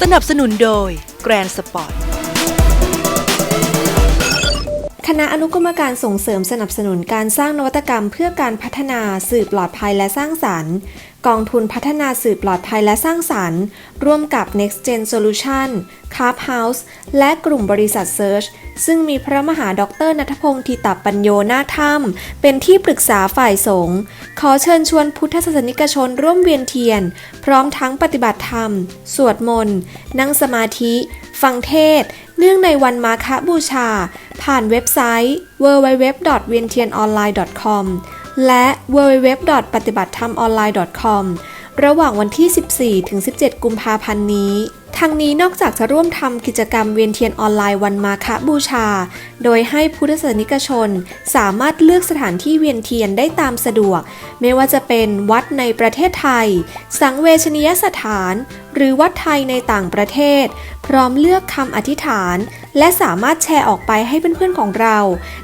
สนับสนุนโดย Grand Sport คณะอนุกรรมการส่งเสริมสนับสนุนการสร้างนวัตกรรม เพื่อการพัฒนาสื่อปลอดภัยและสร้างสรรค์ กองทุนพัฒนาสื่อปลอดภัยและสร้างสรรค์ ร่วมกับ Next Gen Solution c a r b House และกลุ่มบริษัท Search ซึ่งมีพระมหาดรนัทพงศ์ทิตปัญโยนาถ้ำเป็นที่ปรึกษาฝ่ายสงฆ์ขอเชิญชวนพุทธศาสนิกชนร่วมเวียนเทียน พร้อมทั้งปฏิบัติธรรม สวดมนต์ นั่งสมาธิ ฟังเทศ เนื่องในวันมาฆบูชา ผ่านเว็บไซต์ www.vientianonline.com และ www. ปฏิบัติธรรมออนไลน์ .com ระหว่างวันที่ 14 ถึง 17 กุมภาพันธ์นี้ทางนี้นอกจากจะร่วมทำกิจกรรมเวียนเทียนออนไลน์วันมาฆบูชา โดยให้พุทธศาสนิกชนสามารถเลือกสถานที่เวียนเทียนได้ตามสะดวก ไม่ว่าจะเป็นวัดในประเทศไทย สังเวชนียสถาน หรือวัดไทยในต่างประเทศ พร้อมเลือกคำอธิษฐาน และสามารถแชร์ออกไปให้เพื่อนๆของเรา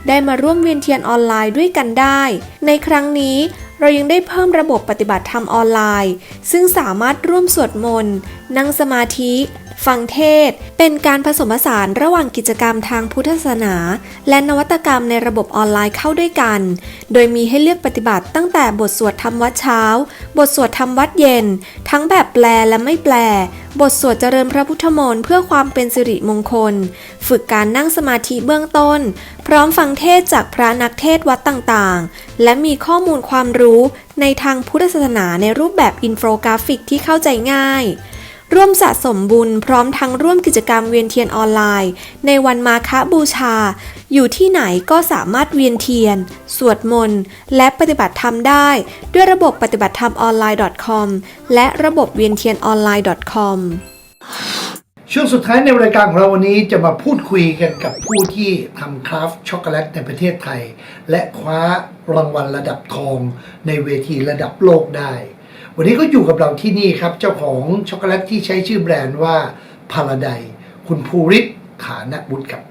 ได้มาร่วมเวียนเทียนออนไลน์ด้วยกันได้ ในครั้งนี้ เรายังได้เพิ่มระบบปฏิบัติธรรมออนไลน์ ซึ่งสามารถร่วมสวดมนต์ นั่งสมาธิ ฟังเทศ เป็นการผสมผสานระหว่างกิจกรรมทางพุทธศาสนา และนวัตกรรมในระบบออนไลน์เข้าด้วยกัน โดยมีให้เลือกปฏิบัติตั้งแต่บทสวดธรรมวัดเช้า บทสวดธรรมวัดเย็น ทั้งแบบแปลและไม่แปล บทสวดเจริญพระพุทธมนต์เพื่อความเป็นสิริมงคล ฝึกการนั่งสมาธิเบื้องต้น พร้อมฟังเทศจากพระนักเทศวัดต่างๆ และมีข้อมูลความรู้ในทางพุทธศาสนาในรูปแบบอินโฟกราฟิกที่เข้าใจง่าย ร่วมสะสมบุญพร้อมทั้งร่วมกิจกรรมเวียนเทียนออนไลน์ ในวันมาฆบูชา อยู่ที่ไหนก็สามารถเวียนเทียน สวดมนต์ และปฏิบัติธรรมได้ ด้วยระบบปฏิบัติธรรมออนไลน์ .com และระบบเวียนเทียนออนไลน์ .com ช่วงสุดท้ายในรายการของเราวันนี้จะมาพูดคุยกันกับผู้ที่ทำคราฟช็อกโกแลตในประเทศไทย และคว้ารางวัลระดับทองในเวทีระดับโลกได้ วันนี้ก็อยู่กับเราที่นี่ครับ เจ้าของช็อกโกแลตที่ใช้ชื่อแบรนด์ว่าพาราไดคุณภูริศฐานบุตรครับ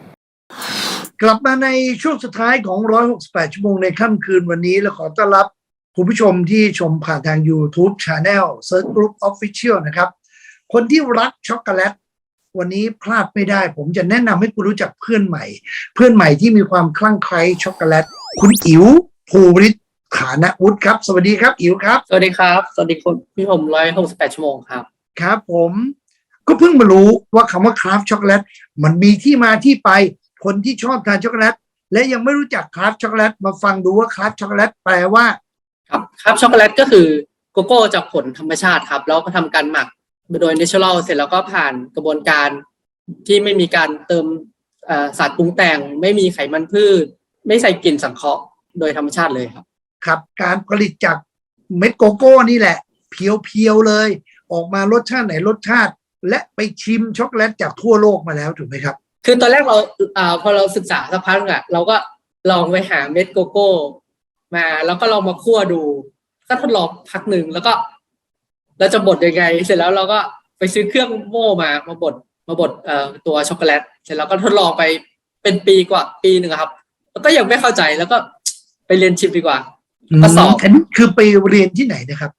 กลับมาในช่วงสุดท้ายของ 168 ชั่วโมงในค่ำคืนวันนี้และขอต้อนรับคุณผู้ชมที่ชมผ่านทาง YouTube Channel Search Group Official นะครับ คนที่รักช็อกโกแลตวันนี้พลาดไม่ได้ ผมจะแนะนำให้คุณรู้จักเพื่อนใหม่ เพื่อนใหม่ที่มีความคลั่งไคล้ช็อกโกแลต คุณอิ๋วภูริศ ฐานวุฒิครับ สวัสดีครับ อิ๋วครับ สวัสดีครับ สวัสดีคุณพี่ผมร้อยหกสิบแปดชั่วโมงครับ ครับผม ก็เพิ่งมารู้ว่าคำว่าคราฟช็อกโกแลตมันมีที่มาที่ไป คนที่ชอบทานช็อกโกแลตและยังไม่รู้จักคราฟช็อกโกแลตมาฟังดูว่าคราฟช็อกโกแลตแปลว่า ครับครับช็อกโกแลตก็คือโกโก้จากผลธรรมชาติครับ แล้วก็ทำการหมักโดย natural เสร็จแล้วก็ผ่านกระบวนการที่ไม่มีการเติมเอ่อสารปรุงแต่ง ไม่มีไขมันพืช ไม่ใส่กลิ่นสังเคราะห์โดยธรรมชาติเลยครับ ครับ การผลิตจากเม็ดโกโก้นี่แหละ เพียวๆเลย ออกมารสชาติไหนรสชาติ และไปชิมช็อกโกแลตจากทั่วโลกมาแล้วถูกไหมครับ คือตอนแรกเราอ่าพอเราศึกษาสักพักหนึ่งอะเราก็ลองไปหาเม็ดโกโก้ มาแล้วก็ลองมาคั่วดู ก็ทดลองพักหนึ่งแล้วก็ เราจะบดยังไง เสร็จแล้วเราก็ไปซื้อเครื่องโม่มามาบดมาบดเอ่อตัวช็อกโกแลตเสร็จแล้วก็ทดลองไปเป็นปีกว่าปีหนึ่งครับ แล้วก็ยังไม่เข้าใจแล้วก็ไปเรียนชิมดีกว่า ก็สอบอันนี้คือไปเรียนที่ไหนนะครับ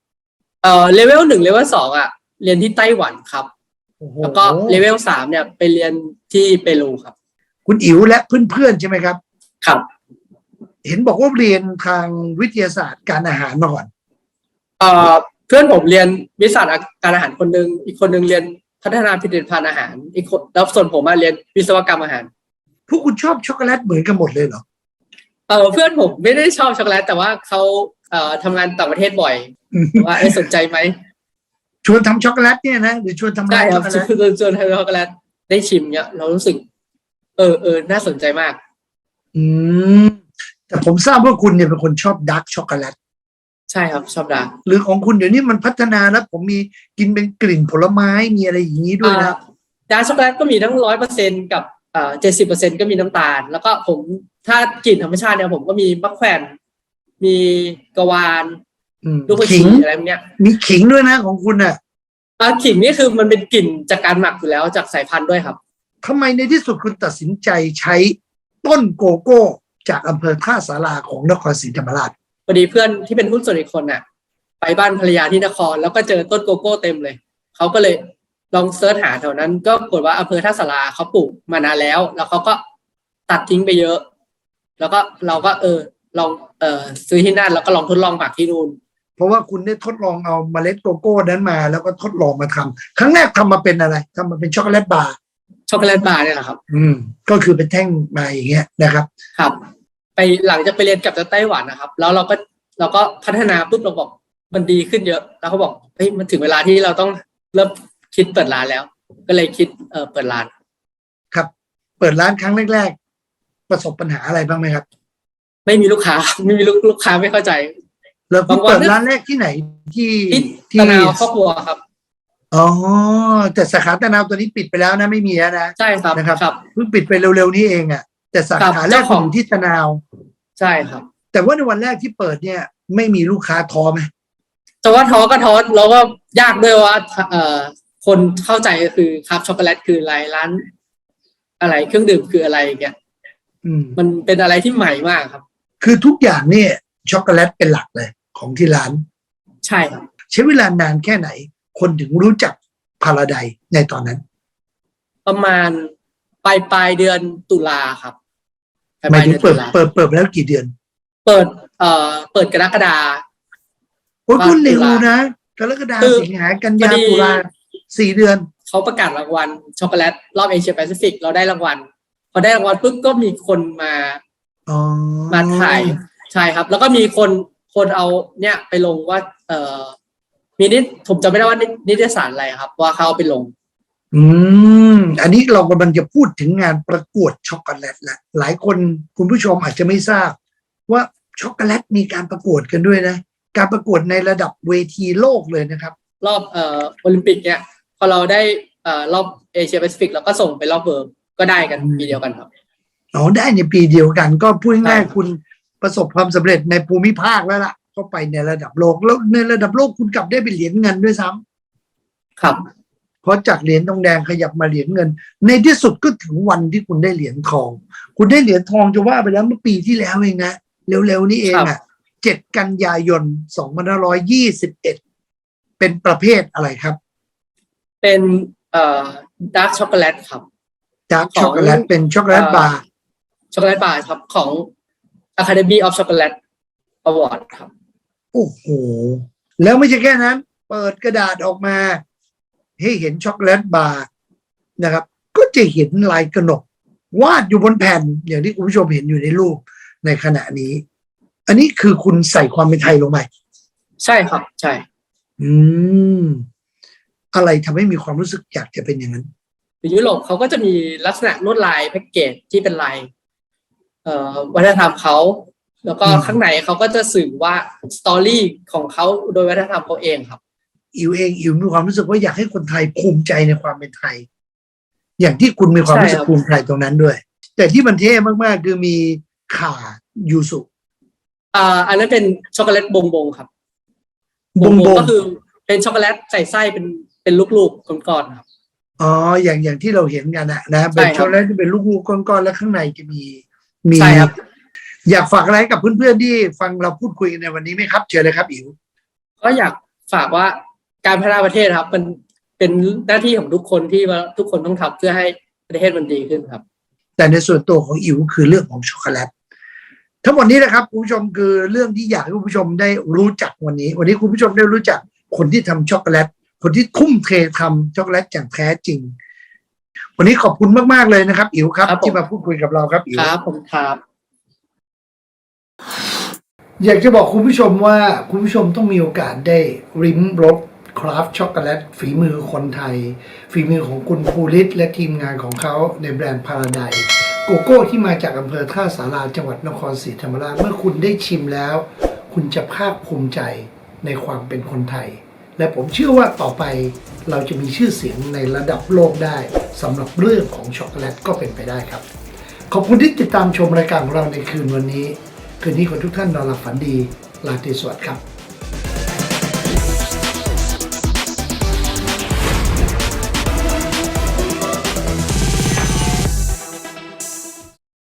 เอ่อเลเวลหนึ่งเลเวลสองอะเรียนที่ไต้หวันครับ โอ้โหแล้วก็เลเวลสามเนี่ยไปเรียนที่เปรูครับ คุณอิ๋วและเพื่อนๆใช่ไหมครับ ครับ เห็นบอกว่าเรียนทางวิทยาศาสตร์การอาหารมาก่อน เอ่อเพื่อนผมเรียนวิทยาศาสตร์การอาหารคนหนึ่งอีกคนหนึ่งเรียนพัฒนาผลิตภัณฑ์อาหาร อีกคนแล้วส่วนผมมาเรียนวิศวกรรมอาหาร พวกคุณชอบช็อกโกแลตเหมือนกันหมดเลยเหรอ เออเพื่อนผมไม่ได้ชอบช็อกโกแลต แต่ว่าเขาเอ่อทำงานต่างประเทศบ่อย ว่าเอ้ยสนใจไหมชวนทำช็อกโกแลตเนี่ยนะหรือชวนทำใช่ร้านคช็รัอบกโกแลตคือจนทำช็อกโกแลตได้ชิมเนี่ยเรารู้สึก เออเออน่าสนใจมาก อืมแต่ผมทราบว่าคุณเนี่ยเป็นคนชอบดาร์กช็อกโกแลตใช่ครับชอบดาหรือของคุณเดี๋ยวนี้มันพัฒนาแล้ว ผมมีกินเป็นกลิ่นผลไม้มีอะไรอย่างนี้ด้วยนะ ดาร์กช็อกโกแลตก็มีทั้งร้อยเปอร์เซ็นกับ เอ่อเจ็ดสิบเปอร์เซ็นก็มีน้ำตาล แล้วก็ผมถ้ากลิ่นธรรมชาติเนี่ยผมก็มีมะแขวนมีกะวานอืมลูกกระขิชีงอะไรพวกเนี้ย มีขิงด้วยนะของคุณน่ะอ่าขิงนี่คือมันเป็นกลิ่นจากการหมักอยู่แล้วจากสายพันธุ์ด้วยครับทำไมในที่สุดคุณตัดสินใจใช้ต้นโกโก้จากอำเภอท่าสาราของนครศรีธรรมราชพอดีเพื่อนที่เป็นหุ้นส่วนอีกคนน่ะ ไปบ้านภรรยาที่นครแล้วก็เจอต้นโกโก้เต็มเลย เขาก็เลย ลองเซิร์ชหาแถวนั้น ก็ปรากฏว่าอำเภอท่าสาราเขาปลูกมานานแล้ว แล้วเขาก็ตัดทิ้งไปเยอะ แล้วก็เราก็เออลองเออซื้อที่นั่นแล้วก็ลองทดลองหมักที่นู่นเพราะว่าคุณได้ทดลองเอาเมล็ดโกโก้นั้นมา แล้วก็ทดลองมาทำครั้งแรกทำมาเป็นอะไรทำมาเป็นช็อกโกแลตบาร์ช็อกโกแลตบาร์เนี่ยแหละครับ อืม ก็คือเป็นแท่งมาอย่างเงี้ยนะครับ ครับ ไปหลังจากไปเรียนกลับจากไต้หวันนะครับ แล้วเราก็เราก็พัฒนาปุ๊บเราบอกมันดีขึ้นเยอะ แล้วเขาบอกเฮ้ยมันถึงเวลาที่เราต้องเริ่ม คิดเปิดร้านแล้ว ก็เลยคิดเออเปิดร้าน ครับ เปิดร้านครั้งแรกๆประสบปัญหาอะไรบ้างไหมครับไม่มีลูกค้า ไม่มีลูกลูกค้าไม่เข้าใจแล้วคุณบางวัน เปิดร้านแรกที่ไหนที่ที่ที่ตะนาวครอบครัวครับ อ๋อแต่สาขาตะนาวตัวนี้ปิดไปแล้วนะไม่มีแล้วนะใช่ครับนะครับครับ เพิ่งปิดไปเร็วๆนี้เองอะ แต่สาครัขาบแรกเจ้าของอยู่ที่ตะนาว ใช่ครับ แต่ว่าในวันแรกที่เปิดเนี่ย ไม่มีลูกค้าท้อไหมแต่ว่าท้อก็ท้อแล้วก็ยากด้วยว่าเอ่อ คนเข้าใจก็คือครับช็อกโกแลตคืออะไรร้าน อะไรเครื่องดื่มคืออะไรอย่างเงี้ยอืม มันเป็นอะไรที่ใหม่มากครับ คือทุกอย่างเนี่ยช็อกโกแลตเป็นหลักเลยของที่ร้าน ใช่ครับ ใช้เวลานานแค่ไหน คนถึงรู้จักพาราไดในตอนนั้น ประมาณปลายปลายเดือนตุลาครับปลายหปมาลายยถึเดืงอนเปิตุดลาเปิดเปิดไปแล้วกี่เดือนเปิด เอ่อ เปิดกรกฎา โอ้ยอ่าก็เร็วตุลานะกรกฎาคือ สิงหากันพยาอดีตุลา สี่เดือนเขาประกาศรางวัลช็อกโกแลตรอบเอเชียแปซิฟิกเราได้รางวัล พอได้รางวัลปุ๊บก็มีคนมาอ๋อมาถ่ายใช่ครับ แล้วก็มีคนคนเอาเนี่ยไปลงว่า เอ่อมีนิดผมจำไม่ได้ว่านินิตยสารอะไรครับ ว่าเขาเอาไปลง อืม อันนี้เรากำลังจะพูดถึงงานประกวดช็อกโกแลตแหละหลายคนคุณผู้ชมอาจจะไม่ทราบ ว่าช็อกโกแลตมีการประกวดกันด้วยนะ การประกวดในระดับเวทีโลกเลยนะครับ รอบเอ่อโอลิมปิกเนี่ย พอเราได้เอ่อรอบเอเชียแปซิฟิกเราก็ส่งไปรอบเวิร์ก็ได้กันอืมปีเดียวกันครับอ๋อได้ในปีเดียวกัน ก็พูดง่ายใช่ครับๆคุณประสบความสำเร็จในภูมิภาคแล้วล่ะ ก็ไปในระดับโลกแล้วในระดับโลกคุณกลับได้เป็นเหรียญเงินด้วยซ้ำครับ เพราะจากเหรียญทองแดงขยับมาเหรียญเงิน ในที่สุดก็ถึงวันที่คุณได้เหรียญทอง คุณได้เหรียญทองจะว่าไปแล้วเมื่อปีที่แล้วเองนะเร็วๆนี้เองครัอะบเจ็ดกันยายนสองพันห้าร้อยยี่สิบเอ็ดเป็นประเภทอะไรครับ เป็นเอ่อดาร์กช็อกโกแลตครับ ดาร์กของช็อกโกแลตเป็นช็อกโกแลตบาร์ช็อกโกแลตบาร์ครับของ Academy of Chocolate Award ครับ โอ้โห แล้วไม่ใช่แค่นั้น เปิดกระดาษออกมา ให้เห็นช็อกโกแลตบาร์นะครับ ก็จะเห็นลายกระหนก วาดอยู่บนแผ่นอย่างที่คุณผู้ชมเห็นอยู่ในรูปในขณะนี้ อันนี้คือคุณใส่ความเป็นไทยลงไปใช่ครับ ใช่ อืม อะไรทำให้มีความรู้สึกอยากจะเป็นอย่างนั้นในยุโรปเขาก็จะมีลักษณะลวดลายแพ็กเกจที่เป็นลายเอ่อวัฒนธรรมเขา แล้วก็อืมข้างในเขาก็จะสื่อว่าสตอรี่ของเขาโดยวัฒนธรรมเขาเองครับ อิวเองอิวมีความรู้สึกว่าอยากให้คนไทยภูมิใจในความเป็นไทย อย่างที่คุณมีความรู้สึกใช่ครับภูมิใจตรงนั้นด้วย แต่ที่มันเท่มากๆคือมีข่ายูสุอ่าอันนั้นเป็นช็อกโกแลตบงบงครับ บงบงก็คือเป็นช็อกโกแลตใส่ไส้เป็น เป็นลูกๆก้อนๆครับ อ๋อ อย่างอย่างที่เราเห็นกันนะนะเป็นใช่ครับช็อกโกแลตที่เป็นลูกๆก้อนๆแล้วข้างในจะมีมี ใช่ครับ อยากฝากอะไรให้กับเพื่อนๆที่ฟังเราพูดคุยกันในวันนี้ไหมครับ เชิญเลยครับอิ๋วก็อยากฝากว่าการพัฒนาประเทศครับ มันเป็นหน้าที่ของทุกคนที่ว่าทุกคนต้องทำเพื่อให้ประเทศมันดีขึ้นครับ แต่ในส่วนตัวของอิ๋วคือเรื่องของช็อกโกแลตทั้งหมดนี้นะครับคุณผู้ชมคือเรื่องที่อยากให้คุณผู้ชมได้รู้จักวันนี้ วันนี้คุณผู้ชมได้รู้จักคนที่ทำช็อกโกแลต คนที่ทุ่มเททำช็อกโกแลตอย่างแท้จริง วันนี้ขอบคุณมาก ๆ เลยนะครับ อิ๋วครับ ครับผม ที่มาพูดคุยกับเราครับอิ๋วครับผมครับ อยากจะบอกคุณผู้ชมว่าคุณผู้ชมต้องมีโอกาสได้ริมรสคราฟต์ช็อกโกแลตฝีมือคนไทย ฝีมือของคุณภูริศและทีมงานของเขาในแบรนด์พาราไดโกโก้ที่มาจากอำเภอท่าสาราจังหวัดนครศรีธรรมราชเมื่อคุณได้ชิมแล้ว คุณจะภาคภูมิใจในความเป็นคนไทย และผมเชื่อว่าต่อไปเราจะมีชื่อเสียงในระดับโลกได้สำหรับเรื่องของช็อกโกแลตก็เป็นไปได้ครับ ขอบคุณที่ติดตามชมรายการของเราในคืนวันนี้ คืนนี้ขอทุกท่านนอนหลับฝันดีลาตรีสวัสดิ์ครับ